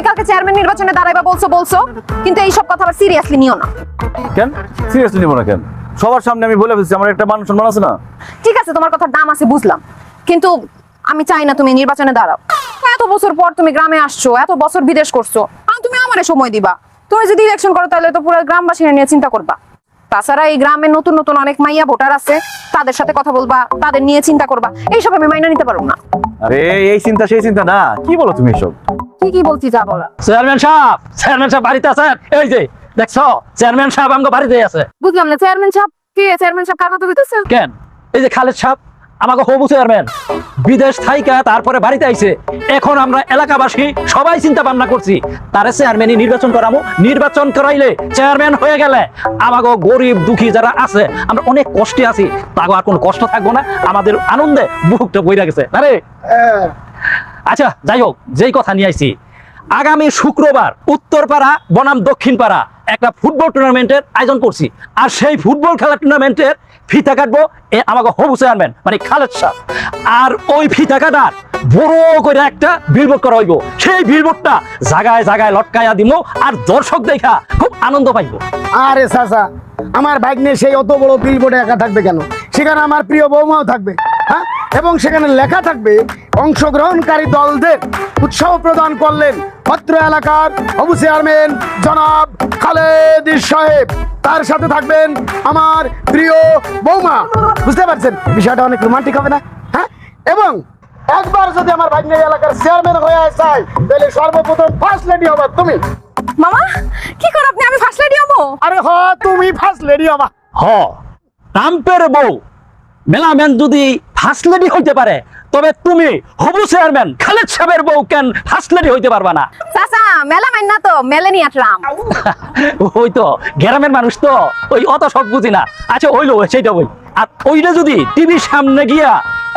তুমি কালকে চেয়ারম্যান নির্বাচনে দাঁড়াইবা বলছো বলছো। কিন্তু এই সব কথা আবার সিরিয়াসলি নিও না। কেন? সিরিয়াসলি নিব না কেন? সবার সামনে আমি বলে ফেলছি আমার একটা মান সম্মান আছে না? ঠিক আছে তোমার কথার দাম আছে বুঝলাম। কিন্তু আমি চাই না তুমি নির্বাচনে দাঁড়াও। এত বছর পর তুমি গ্রামে আসছো এত বছর বিদেশ করছ আর তুমি আমারে সময় দিবা। তুমি যদি ইলেকশন করো তাহলে তো পুরো গ্রামবাসীরা নিয়ে চিন্তা করবা। তাছাড়া এই গ্রামে নতুন নতুন অনেক মাইয়া ভোটার আছে তাদের সাথে কথা বলবা তাদের নিয়ে চিন্তা করবা। এইসব আমি মাইনা নিতে পারব না। আরে এই চিন্তা সেই চিন্তা না। কি বলো তুমি এসব? কি কি বলছি যা বলা। চেয়ারম্যান সাহেব চেয়ারম্যান সাহেব বাড়িতে আছেন? এই যে দেখছ চেয়ারম্যান সাহেব আমাকে বাড়িতে আছে। বুঝলাম না চেয়ারম্যান সাহেব কে? চেয়ারম্যান সাহেব কার কথা কইতেছে কেন? এই যে খালেদ সাহেব আমাকে হবু চেয়ারম্যান। বিদেশ থাইকা তারপরে বাড়িতে আইছে। এখন আমরা এলাকাবাসী সবাই চিন্তা ভাবনা করছি তারে চেয়ারম্যানই নির্বাচন করামু। নির্বাচন করাইলে চেয়ারম্যান হয়ে গেলে আমাকে গরিব দুঃখী যারা আছে আমরা অনেক কষ্টে আছি। তাগো আর কোনো কষ্ট থাকব না। আমাদের আনন্দে বুকটা বইরা গেছে। আরে! আচ্ছা যাই হোক যেই কথা নিয়ে আইছি আগামী শুক্রবার উত্তরপাড়া, বনাম দক্ষিণপাড়া একটা ফুটবল টুর্নামেন্টের আয়োজন করছি। আর সেই ফুটবল খেলা টুর্নামেন্টের ফিতা কাটবো এ আমাকে হবু চেয়ারম্যান মানে খালেদ সাহ আর ওই ফিতা কাটার বড় করে একটা বিলবোর্ড করা হইব। সেই বিলবোর্ডটা জাগায় জাগায় লটকাইয়া দিব আর দর্শক দেখা খুব আনন্দ পাইব। আরে চাচা, আমার ভাগ্নে সেই অত বড় বিলবোর্ডে একা থাকবে কেন? সেখানে আমার প্রিয় বৌমাও থাকবে। এবং সেখানে লেখা থাকবে অংশগ্রহণকারী দলদের উৎসাহ প্রদান করলেন পত্র এলাকার অবু চেয়ারম্যান জনাব খালেদ সাহেব। তার সাথে থাকবেন আমার প্রিয় বৌমা। বুঝতে পারছেন? বিষয়টা অনেক রোমান্টিক হবে না? হ্যাঁ? এবং একবার যদি আমার ভাগ্নে এলাকার চেয়ারম্যান হয়ে যায় তাহলে সর্বপ্রথম ফার্স্ট লেডি হবে। তুমি? মামা কি করে আপনি? আমি ফার্স্ট লেডি হব। আরে হ তুমি ফার্স্ট লেডি হবা। হ ট্রাম্পের বউ। মেলাম্যান যদি ফার্স্ট লেডি হইতে পারে। তবে তুমি হবু চেয়ারম্যান খালেদ সাহেবের বউ কেন ফার্স্ট লেডি হইতে পারবা না? চাচা মেলা মাইন না তো মেলেনিয়া ট্রাম ওই তো গ্রামের মানুষ তো ওই অত সব বুঝি না। আচ্ছা ওইলো সেইটা ওই আর ওইটা যদি টিভির সামনে গিয়া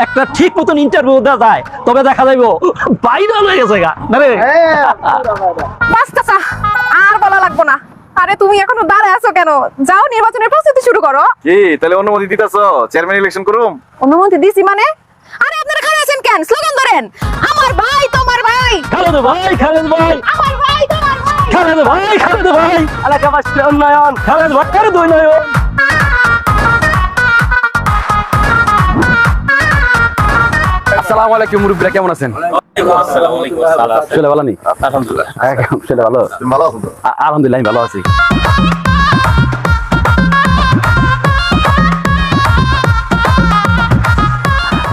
একটা ঠিক মতন ইন্টারভিউ দেওয়া যায় তবে দেখা যাইব ভাইরাল হয়ে গেছে গা। না রে? আরে তুমি এখনও দাঁড়ায় আছো কেন? যাও নির্বাচনের প্রস্তুতি শুরু করো। কি? তাহলে অনুমতি দিতেছ? চেয়ারম্যান ইলেকশন করুম? অনুমতি দিছি মানে? আরে আপনারা খালি আছেন কেন? স্লোগান ধরেন। আমার ভাই তোমার ভাই। খালেদ ভাই খালেদ ভাই। আমার ভাই তোমার ভাই। খালেদ ভাই খালেদ ভাই। এলাকাবাসী উন্নয়ন। খালেদ ভাই খালেদ উন্নয়ন আসসালামু আলাইকুম মুরব্বীরা কেমন আছেন? ভালো? ভালো আলহামদুলিল্লাহ আমি ভালো আছি।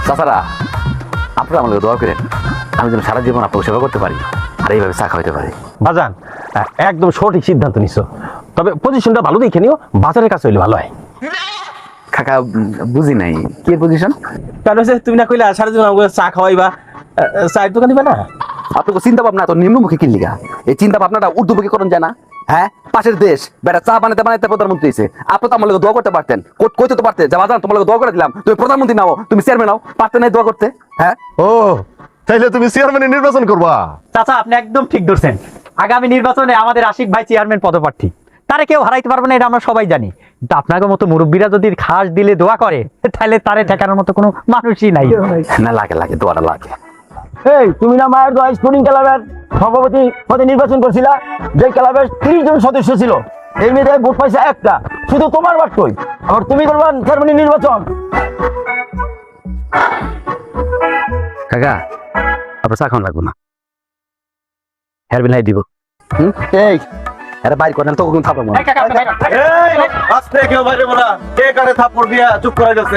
চাচারা আপনারা আমাকে দোয়া করেন আমি যেন সারা জীবন আপনাকে সেবা করতে পারি আর এইভাবে চা খাওয়াইতে পারি। বাজান একদম সঠিক সিদ্ধান্ত নিছো। তবে পজিশনটা ভালো দেখে নিও বাজারের কাছে হইলে ভালো হয়। উম, বুঝি নাই। কি পজিশন কারণ হচ্ছে তুমি না কইলা সারা জীবন আমাকে চা খাওয়াইবা চায়ের দোকান দিবা না? আপনাকে চিন্তা ভাবনা তো নিম্নমুখী কিনলিগা এই চিন্তা ভাবনাটা উর্দুমুখী করুন যায় না। হ্যাঁ? পাশের দেশ বেটা চা বানাতে বানাতে প্রধানমন্ত্রী হয়েছে আপনি তো আমার লোক দোয়া করতে পারতেন। কই- কইতে তো পারতে। যাবা জান তোমার লোক দোয়া করে দিলাম। তুমি প্রধানমন্ত্রী নাও তুমি চেয়ারম্যান নাও। পারতে নাই দোয়া করতে? হ্যাঁ? ও তাইলে তুমি চেয়ারম্যানের নির্বাচন করবা। চাচা আপনি একদম ঠিক ধরছেন। আগামী নির্বাচনে আমাদের আশিক ভাই চেয়ারম্যান পদপ্রার্থী। তারে কেউ হারাইতে পারবে না এটা আমরা সবাই জানি। কিন্তু আপনাকে মতো মুরব্বীরা যদি খাস দিলে দোয়া করে তাহলে তারে ঠেকানোর মতো কোনো মানুষই নাই। না লাগে লাগে দোয়াটা লাগে। এই তুমি না মায়ের দোয়া স্পোর্টিং ক্লাবের সভাপতি পদে নির্বাচন করছিলা যে ক্লাবের ত্রিশ জন সদস্য ছিল। এই মেয়েদের ভোট পাইছে একটা শুধু তোমার বাট কই? আবার তুমি করবা চেয়ারম্যানের নির্বাচন। কাকা আপনার চা খাওয়ান লাগবো না। হেয়ার বিল দিব। হুম? এই আরে বাইর করেন তো কোন আস্তে কেউ বাইরে বলা কে কারে থাপ্পড় দিয়া চুপ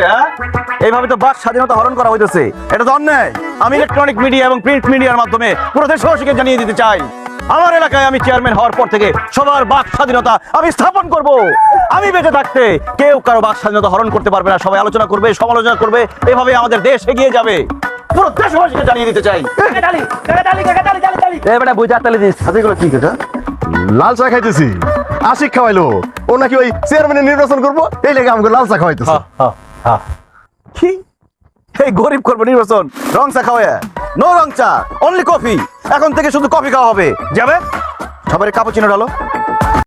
হ্যাঁ? এইভাবে তো বাক স্বাধীনতা হরণ করা হইতেছে। এটা তো অন্যায়। আমি ইলেকট্রনিক মিডিয়া এবং প্রিন্ট মিডিয়ার মাধ্যমে পুরো দেশবাসীকে জানিয়ে দিতে চাই। আমার এলাকায় আমি চেয়ারম্যান হওয়ার পর থেকে সবার বাক স্বাধীনতা আমি স্থাপন করব। আমি বেঁচে থাকতে কেউ কারও বাক স্বাধীনতা হরণ করতে পারবে না। সবাই আলোচনা করবে সমালোচনা করবে। এভাবে আমাদের দেশ এগিয়ে যাবে। পুরো দেশবাসীকে জানিয়ে দিতে চাই। এ বেটা বুঝা তালে দিস। এগুলো কি কথা লাল চা খাইতেছি। আশিক খাওয়াইলো। ও নাকি ওই চেয়ারম্যানের নির্বাচন করব? এই লেগে আমাকে লাল চা খাওয়াইতেছে। কি? এই গরিব করব নির্বাচন। রং চা খাওয়ায় নো রং চা অনলি কফি এখন থেকে শুধু কফি খাওয়া হবে। যাবে? সবারই কাপুচিনো ডালো